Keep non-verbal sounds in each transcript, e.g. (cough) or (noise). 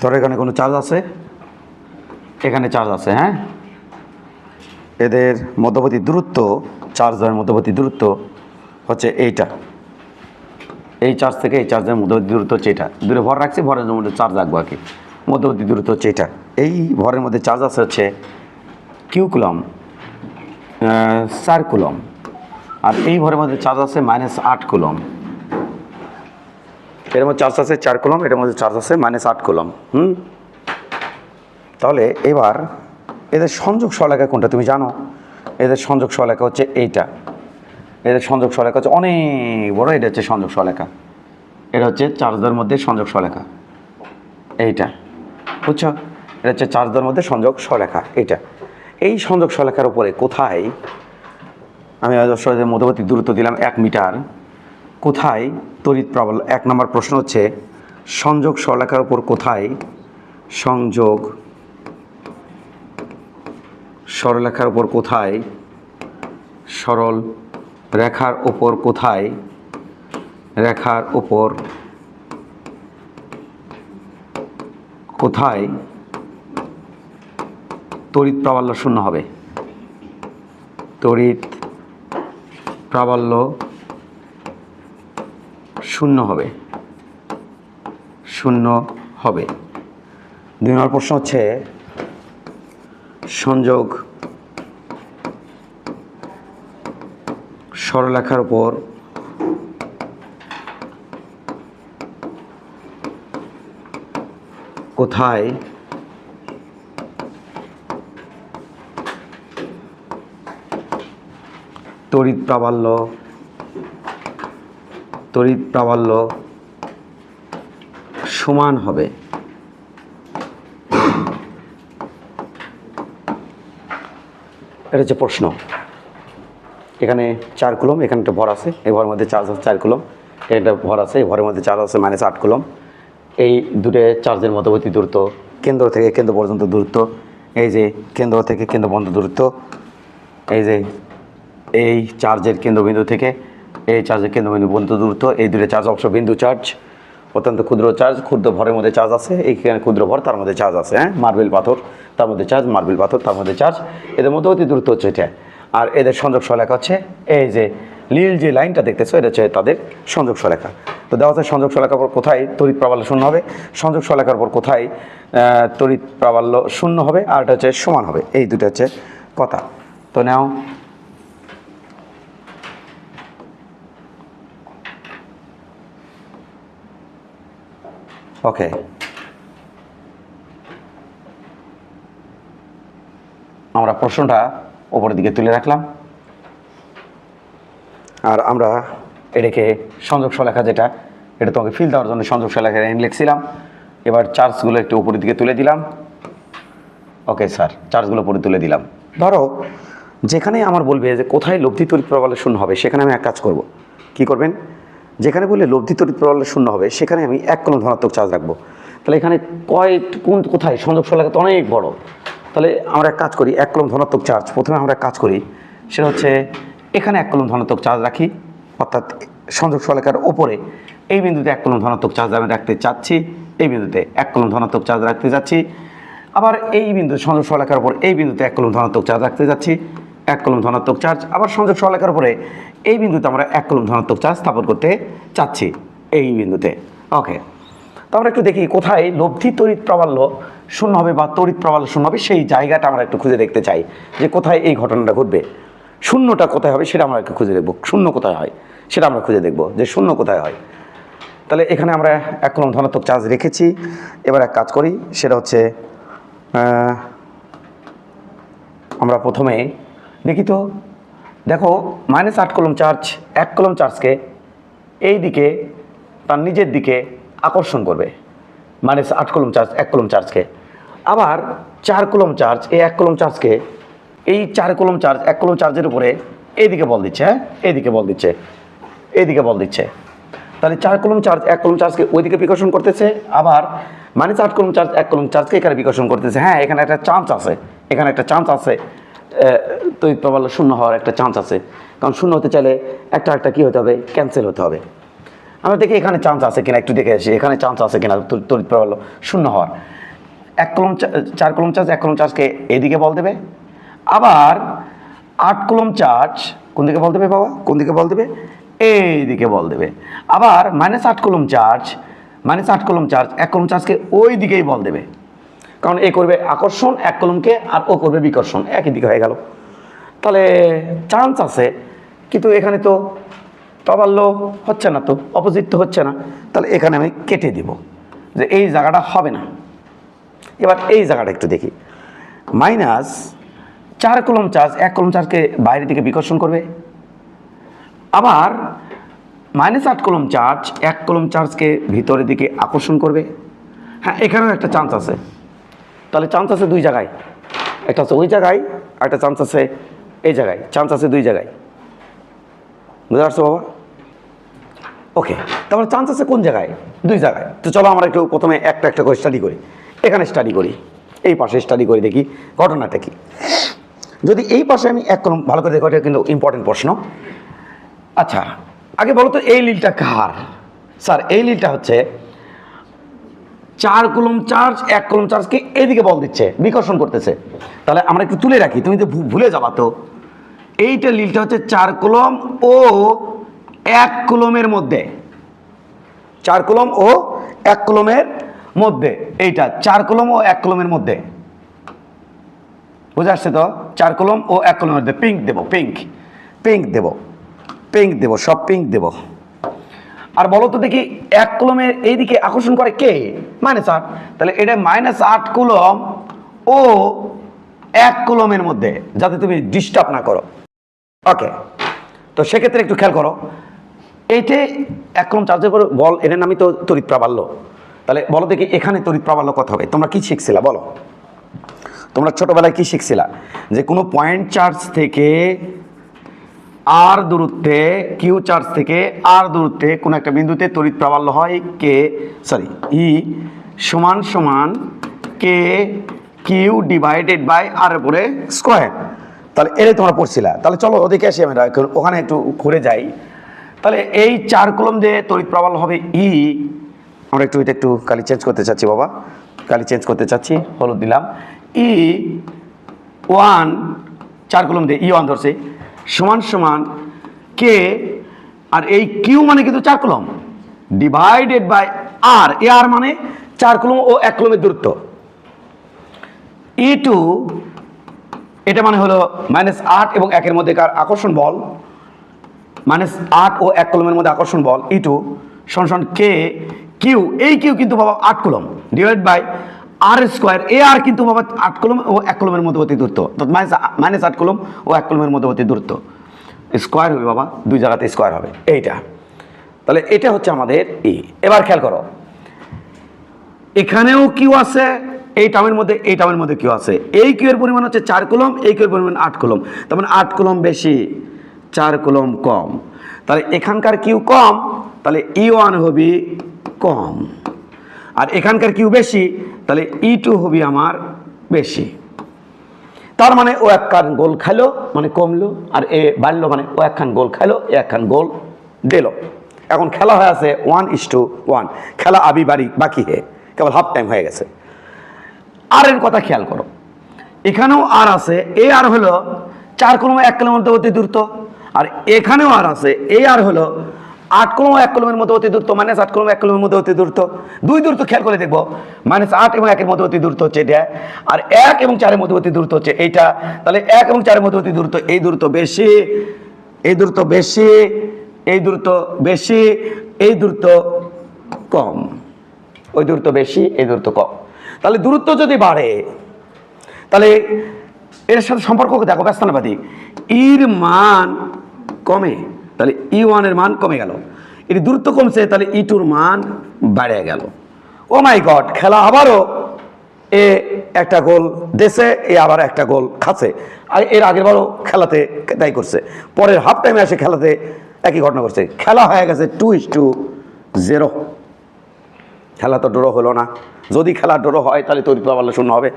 ধরো এখানে কোনো চার্জ আছে? এখানে চার্জ আছে হ্যাঁ? এদের মধ্যবর্তী দূরত্ব চার্জের মধ্যবর্তী দূরত্ব হচ্ছে এইটা। এই চার্জ থেকে এই চার্জের মধ্যবর্তী দূরত্ব হচ্ছে এটা। দূরে ভর রাখছি, ভরের মধ্যে চার্জ রাখব আর কি। মধ্যবর্তী দূরত্ব হচ্ছে এটা। এই ভরের মধ্যে চার্জ আছে হচ্ছে কিউ কুলম চার কুলম আর এই ভরের মধ্যে চার্জ আছে মাইনাস আট কুলম এর মধ্যে চার্জ আছে চার কুলম এটার মধ্যে চার্জ আছে মাইনাস আট কুলম হুম? তাহলে এবার এদের সংযোগ সলেখা কোনটা তুমি জানো? এদের সংযোগ সলেখা হচ্ছে এইটা। এদের সংযোগ সলেখা হচ্ছে অনেক বড়, এটা হচ্ছে সংযোগ সলেখা এটা হচ্ছে চার্জদের মধ্যে সংযোগ সলেখা এইটা, বুঝছ? এটা হচ্ছে চার্জদের মধ্যে সংযোগ সলেখা এইটা। এই সংযোগ সলেখার উপরে কোথায়? আমি মধ্যবর্তী দূরত্ব দিলাম এক মিটার। কোথায় তড়িৎ প্রবল? এক নম্বর প্রশ্ন হচ্ছে, সংযোগ সলেখার উপর কোথায় সংযোগ সরলরেখার উপর কোথায় সরল রেখার উপর কোথায় রেখার উপর কোথায় তড়িৎ প্রাবল্য শূন্য হবে? তড়িৎ প্রাবল্য শূন্য হবে। শূন্য হবে। দুই নম্বর প্রশ্ন হচ্ছে সংযোগ সরলরেখার উপর কোথায় তড়িৎ প্রাবল্য তড়িৎ প্রাবল্য সমান হবে। এটা হচ্ছে প্রশ্ন। এখানে চার কুলম, এখানে একটা ভর আছে, এই ভরের মধ্যে চার্জ আছে চার কুলম। একটা ভর আছে, এই ভরের মধ্যে চার্জ আছে মাইনাস আট কুলম। এই দুটো চার্জের মধ্যবর্তী দূরত্ব কেন্দ্র থেকে কেন্দ্র পর্যন্ত দূরত্ব, এই যে কেন্দ্র থেকে কেন্দ্র পর্যন্ত দূরত্ব, এই যে এই চার্জের কেন্দ্রবিন্দু থেকে এই চার্জের কেন্দ্রবিন্দু পর্যন্ত দূরত্ব, এই দুটো চার্জ অংশ বিন্দু চার্জ অত্যন্ত ক্ষুদ্র চার্জ ক্ষুদ্র ভরের মধ্যে চার্জ আছে, এইখানে ক্ষুদ্র ভর, তার মধ্যে চার্জ আছে হ্যাঁ? মার্বেল পাথর, তার মধ্যে চার্জ মার্বেল পাথর, তার মধ্যে চার্জ এদের মধ্যে অতি দূরত্ব হচ্ছে এটা। আর এদের সংযোগ সলেখা হচ্ছে, এই যে নীল যে লাইনটা দেখতেছো, এটা হচ্ছে তাদের সংযোগ সলেখা তো দেওয়া আছে সংযোগ সলেখার পর কোথায় তড়িৎ প্রাবল্য শূন্য হবে? সংযোগ সলেখার পর কোথায় তড়িৎ প্রাবল্য শূন্য হবে? আর এটা হচ্ছে সমান হবে। এই দুটো হচ্ছে কথা। তো নাও ওকে আমরা প্রশ্নটা ওপরের দিকে তুলে রাখলাম। আর আমরা এটাকে সংযোগ সলেখা যেটা, এটা তোমাকে ফিল দেওয়ার জন্য সংযোগ সলেখা লিখছিলাম এবার চার্জগুলো একটু উপরের দিকে তুলে দিলাম। ওকে স্যার চার্জগুলো উপরে তুলে দিলাম। ধরো, যেখানে আমার বলবে যে কোথায় লব্ধি তড়িৎ প্রবালে শূন্য হবে, সেখানে আমি এক কাজ করব। কি করবেন? যেখানে বললে লব্ধি তড়িৎ প্রবালে শূন্য হবে, সেখানে আমি এক কলম ধনাত্মক চার্জ রাখব। তাহলে এখানে কয়, কোন, কোথায়? সংযোগ সলেখা তো অনেক বড়। তাহলে আমরা এক কাজ করি, এক কলম ধনাত্মক চার্জ প্রথমে আমরা কাজ করি, সেটা হচ্ছে এখানে এক কলম ধনাত্মক চার্জ রাখি, অর্থাৎ সংযোগ সলেখার ওপরে এই বিন্দুতে এক কলম ধনাত্মক চার্জ আমি রাখতে চাচ্ছি, এই বিন্দুতে এক কলম ধনাত্মক চার্জ রাখতে যাচ্ছি আবার এই বিন্দু সংযোগ সলেখার উপর এই বিন্দুতে এক কলম ধনাত্মক চার্জ রাখতে যাচ্ছি এক কলম ধনাত্মক চার্জ, আবার সংযোগ সলেখার উপরে এই বিন্দুতে আমরা এক কলম ধনাত্মক চার্জ স্থাপন করতে চাচ্ছি, এই বিন্দুতে। ওকে, তো আমরা একটু দেখি কোথায় লব্ধি তড়িৎ প্রাবল্য শূন্য হবে বা তড়িৎ প্রাবল্য শূন্য হবে, সেই জায়গাটা আমরা একটু খুঁজে দেখতে চাই, যে কোথায় এই ঘটনাটা ঘটবে। শূন্যটা কোথায় হবে সেটা আমরা একটু খুঁজে দেখব। শূন্য কোথায় হয় সেটা আমরা খুঁজে দেখব, যে শূন্য কোথায় হয়। তাহলে এখানে আমরা এক কলম ধনাত্মক চার্জ রেখেছি। এবার এক কাজ করি, সেটা হচ্ছে আমরা প্রথমে দেখি তো। দেখো মাইনাস আট কলম চার্জ এক কলম চার্জকে এই দিকে তার নিজের দিকে আকর্ষণ করবে। মাইনাস আট কলম চার্জ এক কলম চার্জকে আবার চার কলম চার্জ এই এক কলম চার্জকে এই চার কলম চার্জ এক কলম চার্জের উপরে এইদিকে বল দিচ্ছে হ্যাঁ? এইদিকে বল দিচ্ছে, এইদিকে বল দিচ্ছে। তাহলে চার কলম চার্জ এক কলম চার্জকে ওইদিকে বিকর্ষণ করতেছে, আবার মানে চার কলম চার্জ এক কলম চার্জকে এখানে বিকর্ষণ করতেছে। হ্যাঁ এখানে একটা চান্স আছে, এখানে একটা চান্স আছে। তড়িৎ প্রবল শূন্য হওয়ার একটা চান্স আছে। কারণ শূন্য হতে চাইলে একটা একটা কী হতে হবে? ক্যান্সেল হতে হবে। আমরা দেখি এখানে চান্স আছে কিনা, একটু দেখে আসি। এখানে চান্স আছে কিনা তড়ি- তড়িৎ প্রবাহ শূন্য হওয়ার। এক কলম চার কলম চার্জ এক কলম চার্জকে এদিকে বল দেবে। আবার আট কলম চার্জ কোন দিকে বল দেবে বাবা? কোন দিকে বল দেবে? এই দিকে বল দেবে। আবার মাইনাস আট কলম চার্জ মাইনাস আট কলম চার্জ এক কলম চার্জকে ওই দিকেই বল দেবে। কারণ এ করবে আকর্ষণ, এক কলমকে আর ও করবে বিকর্ষণ। একই দিকে হয়ে গেল। তাহলে চান্স আছে, কিন্তু এখানে তো প্রাবল্য হচ্ছে না তো অপোজিট তো হচ্ছে না। তাহলে এখানে আমি কেটে দিব যে এই জায়গাটা হবে না। এবার এই জায়গাটা একটু দেখি। মাইনাস চার কলম চার্জ এক কলম চার্জকে বাইরের দিকে বিকর্ষণ করবে। আবার মাইনাস আট কলম চার্জ এক কলম চার্জকে ভিতরের দিকে আকর্ষণ করবে। হ্যাঁ এখানেও একটা চান্স আছে। তাহলে চান্স আছে দুই জায়গায়। একটা আছে ওই জায়গায়, আর একটা চান্স আছে এই জায়গায়। চান্স আছে দুই জায়গায়। বুঝতে পারছ বাবা? ওকে তারপরে চান্স আছে কোন জায়গায়? দুই জায়গায়। তো চলো আমরা একটু প্রথমে একটা একটা করে স্টাডি করি। এখানে স্টাডি করি। এই পাশে স্টাডি করে দেখি, ঘটনাটা কি? যদি এই পাশে আমি এক কলম ভালো করে দেখো কিন্তু ইম্পর্টেন্ট প্রশ্ন। আচ্ছা আগে বলো তো এই লিলটা কার? স্যার এই লিলটা হচ্ছে চার কলম চার্জ, এক কলম চার্জকে এইদিকে বল দিচ্ছে, বিকর্ষণ করতেছে। তাহলে আমরা একটু তুলে রাখি, তুমি তো ভুলে যাবা তো। এইটা লিলটা হচ্ছে চার কলম ও এক কলমের মধ্যে। চার কলম ও এক কলমের মধ্যে, এইটা, চার কলম ও এক কলমের মধ্যে। বুঝে আসছে তো? চার কলম ও এক কলমের মধ্যে পিঙ্ক দেবো পিঙ্ক পিঙ্ক দেবো পিঙ্ক দেবো, সব পিঙ্ক দেব। আর বলো তো দেখি, এক কলমের এইদিকে আকর্ষণ করে কে? মাইনাস আট। তাহলে এটা মাইনাস আট কলম ও এক কলমের মধ্যে, যাতে তুমি ডিস্টার্ব না করো। ওকে তো সেক্ষেত্রে একটু খেয়াল করো। এইটে এক কলম চার্জের করে, বল এটার নামই তো তড়িৎ প্রাবাল্য। তাহলে বলো দেখি, এখানে তড়িৎ প্রাবাল্য কত হবে? তোমরা কি শিখছিলা, বলো। তোমরা ছোটবেলায় কি শিখছিলা? যে কোনো পয়েন্ট চার্জ থেকে আর দূরত্বে, কিউ চার্জ থেকে আর দূরত্বে কোনো একটা বিন্দুতে তড়িৎ প্রাবাল্য হয় কে সরি ই সমান সমান K Q divided by R উপরে স্কোয়ার তাহলে এটাই তোমরা পড়ছিলা। তাহলে চলো ওদিকে আসি আমরা ওখানে একটু ঘুরে যাই। তাহলে এই চার কলম দিয়ে তড়িৎ প্রাবাল্য হবে ই আমরা একটু এটা একটু কালি চেঞ্জ করতে চাচ্ছি বাবা। কালি চেঞ্জ করতে চাচ্ছি, হলুদ দিলাম। ই ওয়ান চার কলম দিয়ে ই ওয়ান ধরছে। সমান সমান কে আর এই কিউ মানে কিন্তু চার কলম। ডিভাইডেড বাই আর এ আর মানে চার কলম ও এক কলমের দূরত্ব। ই টু এটা মানে হলো মাইনাস আট এবং একের মধ্যে কার আকর্ষণ বল? মাইনাস আট ও এক কলমের মধ্যে আকর্ষণ বল ই টু সমান কে কিউ এই কিউ কিন্তু বাবা আট কলম। ডিভাইড বাই আর স্কোয়ার এ আর কিন্তু বাবা আট কলম ও এক কলমের মধ্যবর্তী দূরত্ব মাইনাস মাইনাস আট কলম ও এক কলমের মধ্যবর্তী দূরত্ব স্কোয়ার হবে বাবা, দুই জায়গাতে স্কোয়ার হবে। এইটা। তাহলে এটা হচ্ছে আমাদের ই এবার খেয়াল করো। এখানেও কিউ আছে, এই টার্মের মধ্যে, এই টার্মের মধ্যে কিউ আছে। এই কিউ এর পরিমাণ হচ্ছে চার কলম, এই কিউ এর পরিমাণ আট কলম। তার মানে আট কলম বেশি, চার কলম কম। তাহলে এখানকার কিউ কম, তাহলে ই ওয়ান হবি কম। আর এখানকার কিউ বেশি তাহলে ই টু হবি আমার বেশি। তার মানে ও একখান গোল খাইলো মানে কমলো, আর এ বাড়লো মানে ও একখান গোল খাইলো, এ একখান গোল দিল। এখন খেলা হয়ে আছে ওয়ান ইস টু ওয়ান। খেলা আবি বাড়ি বাকি হে, কেবল হাফ টাইম হয়ে গেছে। আর এর কথা খেয়াল করো। এখানেও আর আছে, এ আর হলো চার কলম এক কলমের মধ্যবর্তী দূরত্ব আর এখানেও আর আছে, এ আর হলো আট কলম এক কলমের মধ্যে অতি দূরত্ব মাইনাস আট কলম এক কলমের মধ্যে অতি দূরত্ব দুই দূরত্ব খেয়াল করে দেখব মাইনাস আট এবং একের মধ্যবর্তী দূরত্ব হচ্ছে এটা। আর এক এবং চারের মধ্যবর্তী দূরত্ব হচ্ছে এইটা। তাহলে এক এবং চারের মধ্যবর্তী দূরত্ব এই দূরত্ব বেশি, এই দূরত্ব বেশি, এই দূরত্ব বেশি, এই দূরত্ব কম। ওই দূরত্ব বেশি, এই দূরত্ব কম। তাহলে দূরত্ব যদি বাড়ে, তাহলে এর সাথে সম্পর্ক দেখো ব্যস্তানুপাতি ইর মান কমে। তাহলে ই ওয়ানের মান কমে গেল। এটি দূরত্ব কমছে, তাহলে ই টুর মান বেড়ে গেল। ও মাই গড, খেলা আবারও এ একটা গোল দেশে, এ আবার একটা গোল খাচ্ছে। আর এর আগের বারও খেলাতে তাই করছে। পরের হাফ টাইমে এসে খেলাতে একই ঘটনা করছে খেলা হয়ে গেছে টু ইস টু জিরো খেলা তো ড্র হলো না। যদি খেলা ড্র হয়, তাহলে তৈরি পাওয়ালে শূন্য হবে।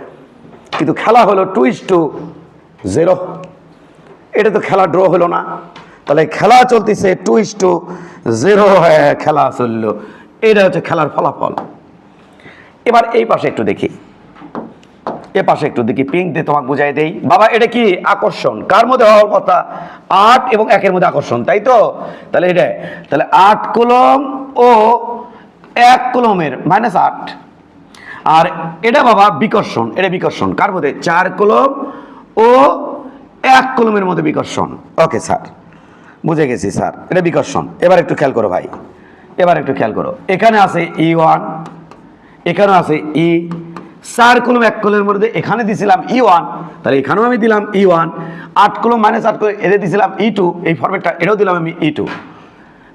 কিন্তু খেলা হলো টু ইস টু জিরো এটা তো খেলা ড্র হলো না। তাহলে খেলা চলতেছে টু ইস টু জিরো হয়ে খেলা চলল। এটা হচ্ছে খেলার ফলাফল। এবার এই পাশে একটু দেখি। এ পাশে একটু দেখি পিঙ্ক দিয়ে তোমাকে বুঝাই দেই। বাবা, এটা কি আকর্ষণ? কার মধ্যে হওয়ার কথা? আট এবং একের মধ্যে আকর্ষণ, তাই তো? তাহলে এটা, তাহলে আট কলম ও এক কলমের মাইনাস আট। আর এটা বাবা বিকর্ষণ, এটা বিকর্ষণ। কার মধ্যে? চার কলম ও এক কলমের মধ্যে বিকর্ষণ। ওকে স্যার বুঝে গেছি, স্যার। এটা বিকর্ষণ। এবার একটু খেয়াল করো ভাই। এবার একটু খেয়াল করো। এখানে আছে ই ওয়ান এখানেও আছে ই চার কলম এক কলমের মধ্যে এখানে দিছিলাম ই ওয়ান তাহলে এখানেও আমি দিলাম ই ওয়ান আট কলম মাইনাস আট কলম এদের দিছিলাম ই টু এই ফর্মেটটা এটাও দিলাম আমি ই টু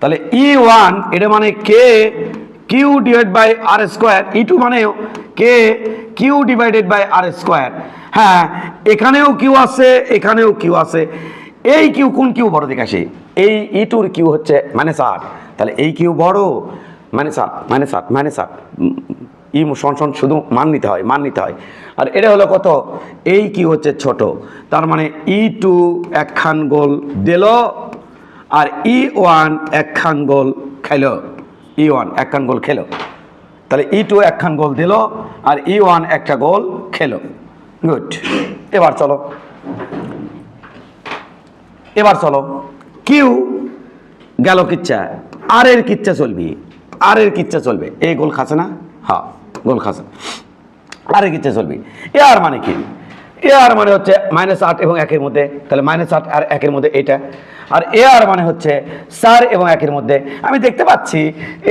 তাহলে ই ওয়ান এটা মানে K Q divide by R square E two মানে K Q divided by R square হ্যাঁ এখানেও কিউ আছে, এখানেও কিউ আছে। এই কিউ কোন কিউ বড় দিকে আসে? এই ই টুর কিউ হচ্ছে মানে সাত তাহলে এই কিউ বড় মানে সাত মানে সাত মানে সাত ই শন শুধু মান নিতে হয়, মান নিতে হয়। আর এটা হলো কত? এই কিউ হচ্ছে ছোট। তার মানে ই টু একখান গোল দিল আর ই ওয়ান একখান গোল খেলো ই ওয়ান একখান গোল খেলো। তাহলে ই টু একখান গোল দিল আর ই ওয়ান একটা গোল খেলো। গুড। এবার চলো। এবার চলো। কিউ গেল কিচ্ছা। আর এর কিচ্ছা চলবি। আর এর কিচ্ছা চলবে। এই গোল খাসে না? হ্যাঁ গোল খাসে আর এর কিচ্ছা চলবি। এ আর মানে কি? এ আর মানে হচ্ছে মাইনাস আট এবং একের মধ্যে। তাহলে মাইনাস আট আর একের মধ্যে এটা। আর এ আর মানে হচ্ছে চার এবং একের মধ্যে। আমি দেখতে পাচ্ছি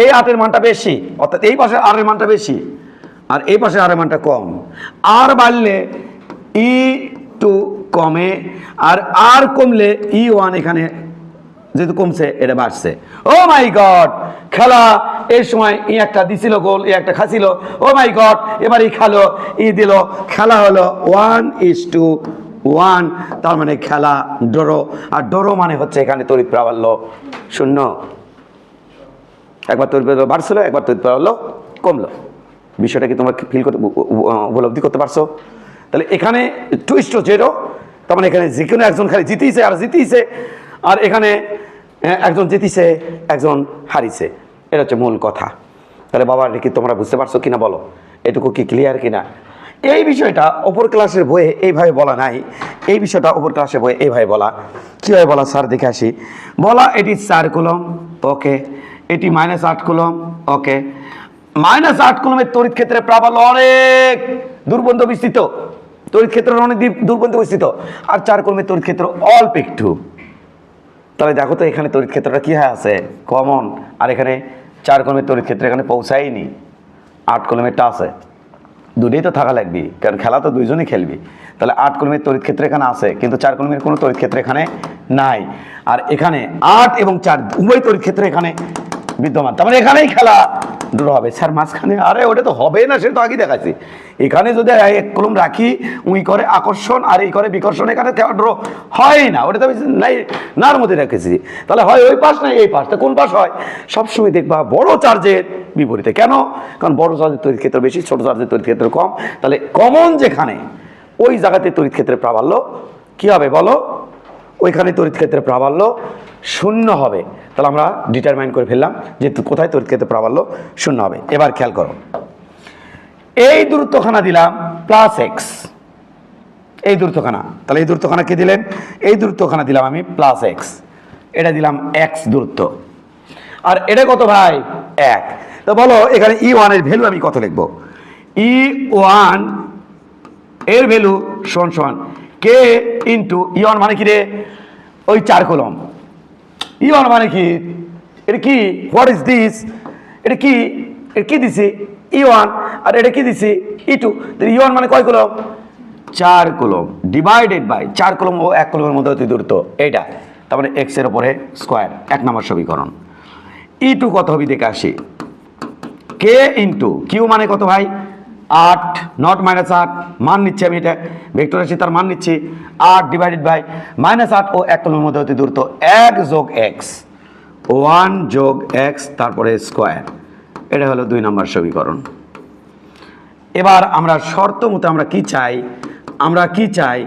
এই আটের মানটা বেশি, অর্থাৎ এই পাশে আর এর মানটা বেশি। আর এই পাশে আর এর মানটা কম। আর বাড়লে ই টু কমে আর আর কমলে ই ওয়ান এখানে যেহেতু কমছে, এটা বাড়ছে। ও মাই গড খেলা এই সময় ই একটা দিছিল গোল, ই একটা খাসিল ও মাই গড এবার ই খালো, ই দিল। খেলা হলো ওয়ান ইস টু ওয়ান তার মানে খেলা ডোরো। আর ডোরো মানে হচ্ছে এখানে তড়িৎ প্রাবল্য শূন্য। একবার তড়িৎ প্রাবল্য বাড়ছিল, একবার তড়িৎ প্রাবল্য কমলো। বিষয়টা কি তোমরা ফিল করতে উপলব্ধি করতে পারছ? তাহলে এখানে টুইস্ট এটাও। তার মানে এখানে যে কোনো একজন খালি জিতেইছে আর জিতেইছে আর এখানে একজন জিতিছে একজন হারিছে এটা হচ্ছে মূল কথা। তাহলে বাবা, এটা কি তোমরা বুঝতে পারছ কিনা বলো? এটুকু কি ক্লিয়ার কিনা? এই বিষয়টা অপর ক্লাসের বইয়ে এইভাবে বলা নাই। এই বিষয়টা অপর ক্লাসের বইয়ে এইভাবে বলা। কীভাবে বলা? স্যার, দেখে আসি। বলা, এটি চার কলম, ওকে। এটি মাইনাস আট কলম, ওকে। মাইনাস আট কলমের তড়িৎ ক্ষেত্রে প্রাবল্য অনেক দুর্বন্ধ বিস্তৃত। তড়িৎ ক্ষেত্র অনেক দি- দুর্বন্ধ বিস্তৃত আর চার কলমের তড়িৎ ক্ষেত্র অল্প একটু। তাহলে দেখো তো এখানে তড়িৎ ক্ষেত্রটা কি হয়ে আছে? কমন আর এখানে চার কলমের তড়িৎ ক্ষেত্র এখানে পৌঁছায়নি। আট কলমেরটা আছে। দুটোই তো থাকা লাগবে। কারণ খেলা তো দুইজনই খেলবি। তাহলে আট কলমের তড়িৎ ক্ষেত্র এখানে আছে। কিন্তু চার কলমের কোনো তড়িৎ ক্ষেত্র এখানে নাই। আর এখানে আট এবং চার উভয় তড়িৎ ক্ষেত্র এখানে বিদ্যমান। তার মানে এখানেই খেলা। ড্র হবে। স্যার, মাঝখানে আরে, ওটা তো হবে না, সে তো আগে দেখাচ্ছি এখানে যদি এক কলম রাখি, উই করে আকর্ষণ আর এই করে বিকর্ষণ, এখানে ড্র হয় না। ওটা তো নাই, নার মধ্যে রেখেছি। তাহলে হয় ওই পাশ না এই পাশ? তা কোন পাশ হয়? সবসময় দেখবা বড় চার্জের বিপরীতে। কেন? কারণ বড় চার্জের তৈরির ক্ষেত্র বেশি, ছোট চার্জের তৈরি ক্ষেত্র কম। তাহলে কমন যেখানে, ওই জায়গাতে তড়িৎ ক্ষেত্রে প্রাবল্য কি হবে বলো? ওইখানে তড়িৎ ক্ষেত্রে প্রাবল্য শূন্য হবে। তাহলে আমরা ডিটারমাইন করে ফেললাম যে কোথায় তড়িৎ ক্ষেত্রে প্রাবল্য শূন্য হবে। এবার খেয়াল করো। এই দূরত্বখানা দিলাম প্লাস এক্স এই দূরত্বখানা। তাহলে এই দূরত্বখানা কে দিলেন? এই দূরত্বখানা দিলাম আমি প্লাস এক্স এটা দিলাম এক্স দূরত্ব। আর এটা কত ভাই? এক। তো বলো, এখানে ই ওয়ানের ভ্যালু আমি কত লিখব? ই ওয়ানের ভ্যালু সমান সমান কে ইন্টু ই ওয়ান মানে কি রে? ওই চার কলম। ই ওয়ান মানে কি? এটা কি? হোয়াট ইজ দিস এটা কি? এটা কি দিছি? ই আর এটা কি দিছি? ই টু ই মানে কয় কলম? চার কলম। ডিভাইডেড বাই চার কলম ও এক কলমের মধ্যে অতি দূরত্ব এইটা। তার মানে এক্সের উপরে স্কোয়ার এক নম্বর সমীকরণ। ই টু কত হবে? দেখে আসি। কে ইন্টু কিউ মানে কত ভাই? আট। নট মাইনাস আট। মান নিচ্ছি, আমি এটা ভেক্টর রাশি তার মান নিচ্ছি আট ডিভাইডেড বাই মাইনাস আট ও এক কলমের মধ্যে অতি দূরত্ব, এক যোগ এক্স ওয়ান যোগ এক্স তারপরে স্কোয়ার এটা হলো দুই নম্বর সমীকরণ। এবার আমরা শর্ত মতো আমরা কি চাই? আমরা কি চাই?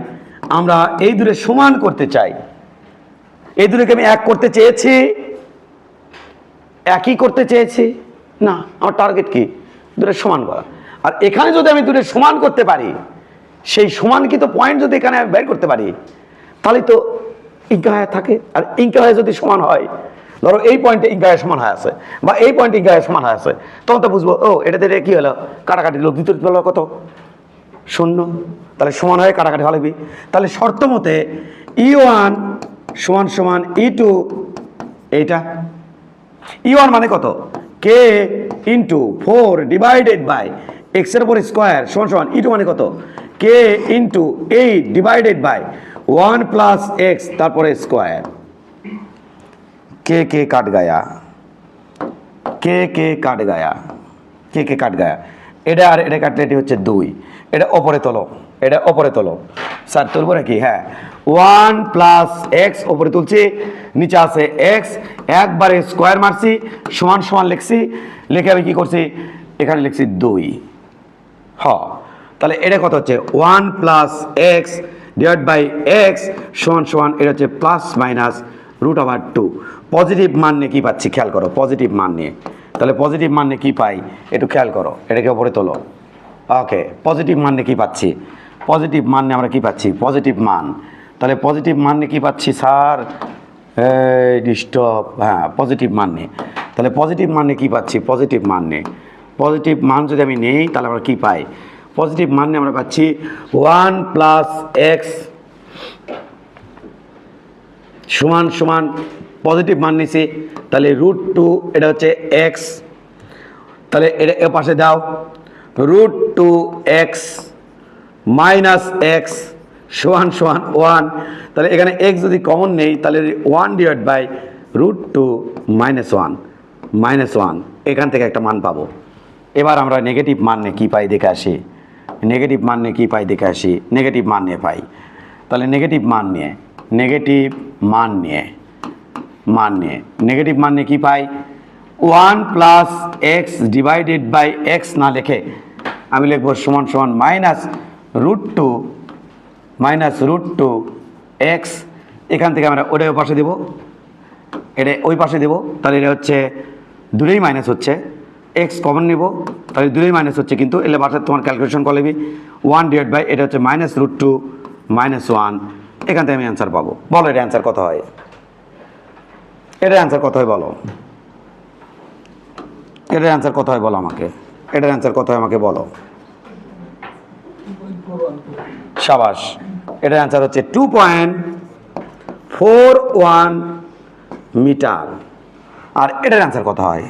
আমরা এই দূরে সমান করতে চাই। এই দূরেকে আমি এক করতে চেয়েছি, একই করতে চেয়েছি। না, আমার টার্গেট কি? দুটোর সমান করা। আর এখানে যদি আমি দুটো সমান করতে পারি, সেই সমান কি পয়েন্ট যদি এখানে আমি বের করতে পারি, তাহলে তো ইঙ্কা থাকে। আর ইঙ্কা হয়ে যদি সমান হয়, ধরো এই পয়েন্টে ইঙ্কা সমান হয়ে আছে, বা এই পয়েন্টে ইঙ্কা সমান হয়ে আছে, তখন তো বুঝব, ও এটাতে এটা কী হলো? কাটাকাটি লোক দ্বিতীয় হলো কত? শূন্য। তাহলে সমান হয়ে কাটাকাটি হলে বি তাহলে শর্ত মতে ই ওয়ান সমান সমান ই টু এইটা। ই ওয়ান মানে কত? K into four divided by এক্সের উপর স্কোয়ার সমান সমান ইটু মানে কত? K into eight divided by one plus X তারপরে স্কোয়ার কে কে কাট গায়া কে কে কাট গায়া কে কে কাট গায়া এটা আর এটা কাটলে এটি হচ্ছে দুই। এটা ওপরে তোলো। এটা ওপরে তোলো। স্যার, তুলবো নাকি? হ্যাঁ। ওয়ান প্লাস এক্স ওপরে তুলছি। নিচে আছে এক্স একবারে স্কোয়ার মারছি। সমান সমান লিখছি। লিখে আমি কি করছি? এখানে লিখছি দুই। হ। তাহলে এটা কত হচ্ছে? One plus X divide by X সমান সমান এটা হচ্ছে plus minus root over two. Positive মান নিয়ে কী পাচ্ছি? খেয়াল করো, পজিটিভ মান নিয়ে। তাহলে পজিটিভ মান নিয়ে কী পাই? একটু খেয়াল করো, এটাকে ওপরে তোলো। ওকে, পজিটিভ মান নিয়ে কী পাচ্ছি? পজিটিভ মান নিয়ে আমরা কী পাচ্ছি? পজিটিভ মান। তাহলে পজিটিভ মান নিয়ে কী পাচ্ছি স্যার? ডিস্টার্ব হ্যাঁ পজিটিভ মান নিয়ে। তাহলে পজিটিভ মান নিয়ে কী পাচ্ছি? পজিটিভ মান নিয়ে। পজিটিভ মান যদি আমি নেই, তাহলে আমরা কী পাই? পজিটিভ মান নিয়ে আমরা পাচ্ছি ওয়ান প্লাস এক্স সমান সমান পজিটিভ মান নিছি তাহলে রুট টু এটা হচ্ছে এক্স তাহলে এটা এ পাশে দাও। Root two X minus X সমান সমান ওয়ান তাহলে এখানে এক্স যদি কমন নেই, তাহলে one divide by root two minus one minus one এখান থেকে একটা মান পাবো। এবার আমরা নেগেটিভ মান নিয়ে কী পাই দেখে আসি। নেগেটিভ মান নিয়ে কী পাই দেখে আসি? নেগেটিভ মান নিয়ে পাই। তাহলে নেগেটিভ মান নিয়ে নেগেটিভ মান নিয়ে মান নিয়ে নেগেটিভ মান নিয়ে কী পাই? One plus X divided by X না লেখে আমি লিখব সমান সমান minus root two minus root two X এখান থেকে আমরা ওটা ওই পাশে দেবো। এটা ওই পাশে দেবো। তাহলে এটা হচ্ছে দূরেই মাইনাস হচ্ছে। এক্স কমন নেব। তাহলে দূরেই মাইনাস হচ্ছে কিন্তু, এলে বাসায় তোমার ক্যালকুলেশন করে নিবি। ওয়ান ডিভাইড বাই এটা হচ্ছে minus root two minus one এখান থেকে আমি অ্যান্সার পাবো। বলো, এটা অ্যান্সার কত হয়? এটার অ্যান্সার কত হয় বলো? এটার অ্যান্সার কত হয় বলো আমাকে? এটার অ্যান্সার কত হয় আমাকে বলো? সাবাস। এটার অ্যান্সার হচ্ছে two point four one metre আর এটার অ্যান্সার কত হয়?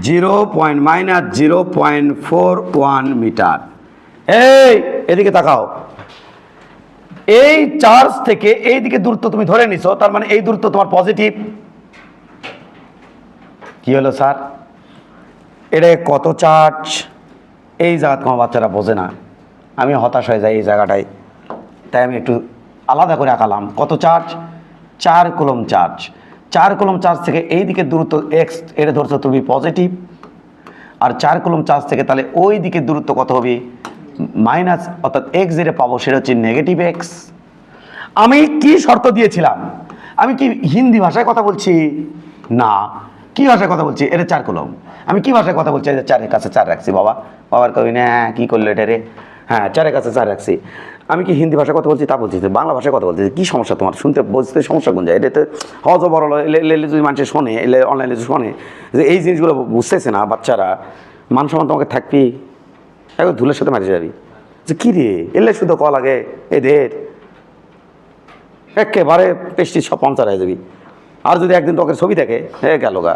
Zero point minus zero point four one metre. এই, এদিকে তাকাও। এই চার্জ থেকে এই দিকে দূরত্ব তুমি ধরে নিছো, তার মানে এই দূরত্ব তোমার পজিটিভ। কি হলো স্যার? এটা কত চার্জ? এই জায়গা তোমার বাচ্চারা বোঝে না। আমি হতাশ হয়ে যাই এই জায়গাটায়। তাই আমি একটু আলাদা করে আঁকালাম। কত চার্জ? চার কলম চার্জ। চার কলম চার্জ থেকে এই দিকে দূরত্ব এক্স এটা ধরছো তুমি পজিটিভ আর চার কলম চার্জ থেকে তাহলে ওই দিকে দূরত্ব কত হবে? মাইনাস অর্থাৎ এক্স যেটা পাবো সেটা হচ্ছে নেগেটিভ এক্স আমি কি শর্ত দিয়েছিলাম? আমি কি হিন্দি ভাষায় কথা বলছি? না। কি ভাষায় কথা বলছি? এটা চার কলম। আমি কি ভাষায় কথা বলছি? চারের কাছে চার রাখছি, বাবা। বাবার কবি না, কী করল এটা রে? হ্যাঁ চারের কাছে চার রাখছি। আমি কি হিন্দি ভাষায় কথা বলছি তা বলছি, বাংলা ভাষায় কথা বলছি, কি সমস্যা তোমার? শুনতে বুঝতে সমস্যা কোন যায় এটাতে হজ বড় এলে যদি মানুষ শোনে, এলে অনলাইনে যদি শোনে যে এই জিনিসগুলো বুঝতেছে না বাচ্চারা, মান সম্মান তোমাকে থাকবি একবার ধুলের সাথে মারি যাবি। যে কী রে, এলে শুধু কল লাগে এদের। একেবারে পেস্টি সব পাঞ্চার হয়ে যাবি। আর যদি একদিন তোকে ছবি দেখে হে গেল গা।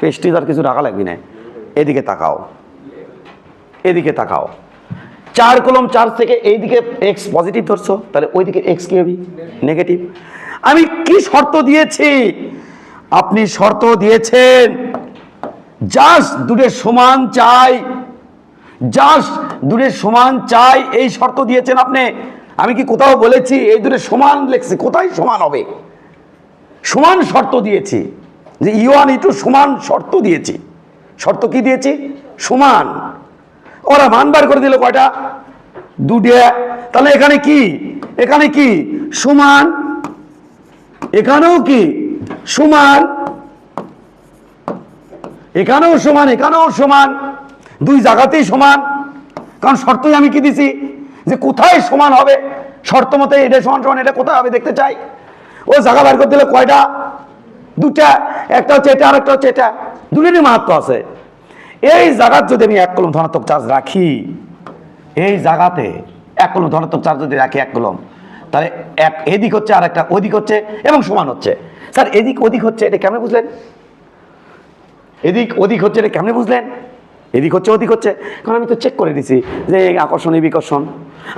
পেস্টি আর কিছু রাখা লাগবি না। এদিকে তাকাও। এদিকে তাকাও। চার কলম চার্জ থেকে এইদিকে এক্স পজিটিভ ধরছো, তাহলে ওইদিকে এক্স কি হবি? নেগেটিভ আমি কি শর্ত দিয়েছি? আপনি শর্ত দিয়েছেন। জাস্ট দুটোর সমান চাই। জাস্ট দূরের সমান চাই, এই শর্ত দিয়েছেন আপনি। আমি কি কোথাও বলেছি, এই দূরে সমান লেখছি, কোথায় সমান হবে? সমান শর্ত দিয়েছি, যে ইওয়ান ইটু সমান শর্ত দিয়েছি। শর্ত কি দিয়েছি? সমান। ওরা মান বার করে দিল কয়টা? দুটে তাহলে এখানে কি? এখানে কি? সমান। এখানেও কি? সমান। এখানেও সমান এখানেও সমান। দুই জায়গাতেই সমান। কারণ শর্তই আমি কি দিছি? যে কোথায় সমান হবে? শর্ত মতে এটা সমান সমান, এটা কোথায় হবে দেখতে চাই। ও জায়গা বার করে দিলে কয়টা? দুটা একটা হচ্ছে এটা আর একটা হচ্ছে এটা। দুটোরই মাহাত্ম আছে। এই জায়গার যদি আমি এক কলম ধনাত্মক চার্জ রাখি, এই জায়গাতে এক কলম ধনাত্মক চার্জ যদি রাখি এক কলম, তাহলে এক এদিক হচ্ছে আর একটা ওদিক হচ্ছে এবং সমান হচ্ছে। স্যার, এদিক ওদিক হচ্ছে এটা কেমন বুঝলেন? এদিক ওদিক হচ্ছে এটা কেমনে বুঝলেন? এদিক হচ্ছে ওদিক হচ্ছে। কারণ আমি তো চেক করে দিছি যে আকর্ষণ, এই বিকর্ষণ।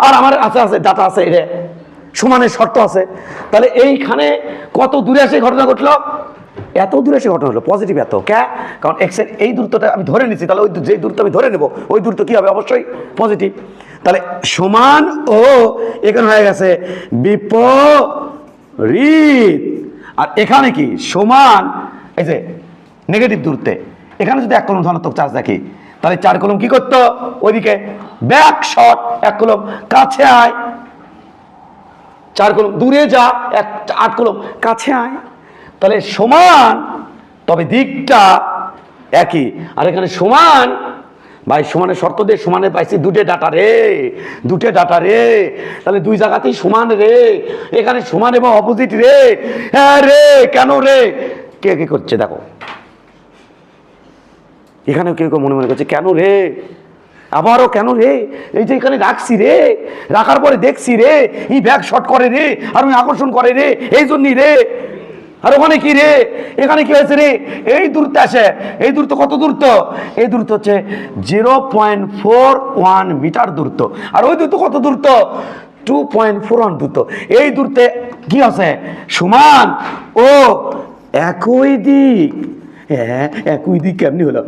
আর আমার আছে আছে ডাটা আছে, এটা সমানের শর্ত আছে। তাহলে এইখানে কত দূরে আসে ঘটনা ঘটলো? এত দূরে এসে ঘটনা হলো পজিটিভ এত। কে কারণ এক্সের এই দূরত্বটা আমি ধরে নিচ্ছি তাহলে ওই যে দূরত্ব আমি ধরে নেব, ওই দূরত্ব কি হবে? অবশ্যই পজিটিভ তাহলে সমান ও এখানে হয়ে গেছে বিপরীত। আর এখানে কি? সমান, এই যে নেগেটিভ দূরত্বে। এখানে যদি এক কলম ধনাত্মক চার্জ দেখি, তাহলে চার কলম কি করতো? ওইদিকে ব্যাক শট এক কলম কাছে আয়। চার কলম দূরে যা, এক, আট কলম কাছে আয়। তাহলে সমান, তবে দিকটা একই। আর এখানে সমান, ভাই, সমানের শর্ত দিয়ে সমানে পাইছি দুটে ডাটা রে, দুটে ডাটা রে। তাহলে দুই জায়গাতেই সমান রে। এখানে সমান এবং অপোজিট রে। হ্যাঁ রে, কেন রে? কে কে করছে, দেখো। এখানেও কেউ কেউ মনে মনে করছে, কেন রে? আবারও কেন রে? এই যে এখানে রাখছি রে, রাখার পরে দেখছি রে, এই ব্যাগ শর্ট করে রে, আর আকর্ষণ করে রে, এই জন্যই রে। আর ওখানে কি রে? এখানে কি হয়েছে রে? এই দূরত্ব আসে। এই দূরত্ব কত দূরত্ব? এই দূরত্ব হচ্ছে zero point four one metre দূরত্ব। আর ওই দূরত্ব কত দূরত্ব? টু পয়েন্ট ফোর ওয়ান দূরত্ব। এই দূরত্বে কি আছে? সমান। ও, একই দিক। হ্যাঁ একই দিক কেমনি হলো!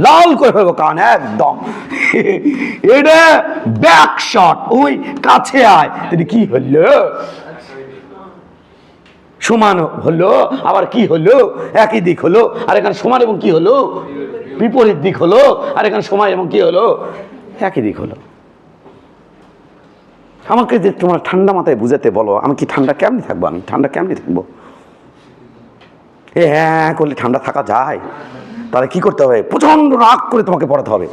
লাল করে ফেলব কান, একদম। (laughs) এটা ব্যাক শট ওই কাছে আয়। তিনি কি হলো? সমান হলো, আবার কি হলো? একই দিক হলো। আর এখানে সমান এবং কি হলো? বিপরীত দিক হলো। আর এখানে সমান এবং কি হলো? একই দিক হলো। আমাকে যে তোমার ঠান্ডা মাথায় বুঝাতে বলো, আমি কি ঠান্ডা কেমনি থাকব? আমি ঠান্ডা কেমনি থাকব? এ হ্যাঁ করলে ঠান্ডা থাকা যায়। তাহলে কি করতে হবে? প্রচণ্ড রাগ করে তোমাকে পড়াতে হবে।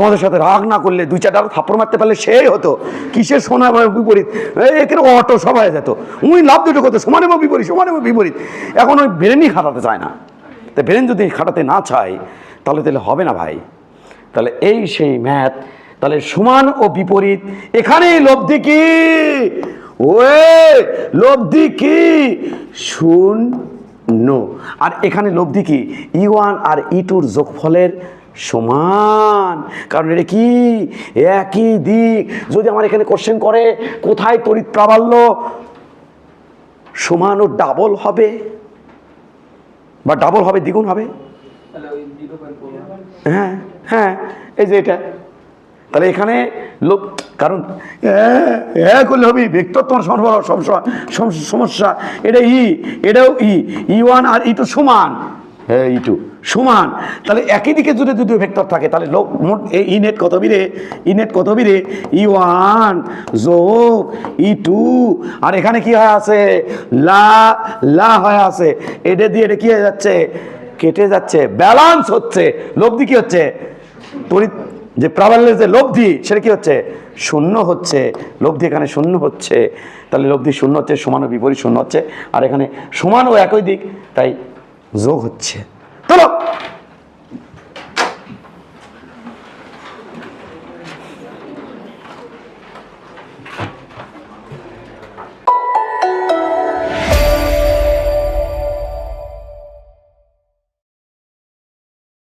তোমাদের সাথে রাগ না করলে দুই চারটা থাপ্পড় মারতে পারলে সেই হতো। কিসের সোনা বা বিপরীত? এখানে অটো সবাই যেত। উনি লাভ দুটো করতো, সমানে এবং বিপরীত, সমানে এবং বিপরীত। এখন ওই ব্রেনই খাটাতে চায় না। তা ব্রেন যদি খাটাতে না চায়, তাহলে তাহলে হবে না ভাই। তাহলে এই সেই ম্যাথ। তাহলে সমান ও বিপরীত। এখানেই লব্ধি কি? ওয়ে, লব্ধি কি? শূন্য। আর এখানে লব্ধি কি? ই ওয়ান আর ই টুর যোগফলের সমান। কারণ এটা কি? একই দিক। যদি আমার এখানে কোশ্চেন করে কোথায় তড়িৎ প্রাবল্য? সমান ও ডাবল হবে? বা ডাবল হবে দ্বিগুণ হবে? হ্যাঁ হ্যাঁ এই যে এটা। তাহলে এখানে লোক কারণ হ্যাঁ, করলে হবে ভেক্টর তোমার সমস্যা সমস্যা। এটা ই এটাও ই। ই ওয়ান আর ই টু সমান। হ্যাঁ ই টু সমান তাহলে একই দিকে যদি দুটো ভেক্টর থাকে, তাহলে লোক মোট ই নেট কত বিরে ই নেট কত বিরে ই ওয়ান যোগ ই টু আর এখানে কি হয় আছে? লা লা হয় আছে। এটা দিয়ে এটা কি হয়ে যাচ্ছে? কেটে যাচ্ছে। ব্যালান্স হচ্ছে। লব্ধি কি হচ্ছে? তড়িৎ যে প্রাবল্যের যে লব্ধি, সেটা কি হচ্ছে? শূন্য হচ্ছে। লব্ধি এখানে শূন্য হচ্ছে। তাহলে লব্ধি শূন্য হচ্ছে, সমান ও বিপরীত শূন্য হচ্ছে। আর এখানে সমান ও একই দিক, তাই যোগ হচ্ছে। চলো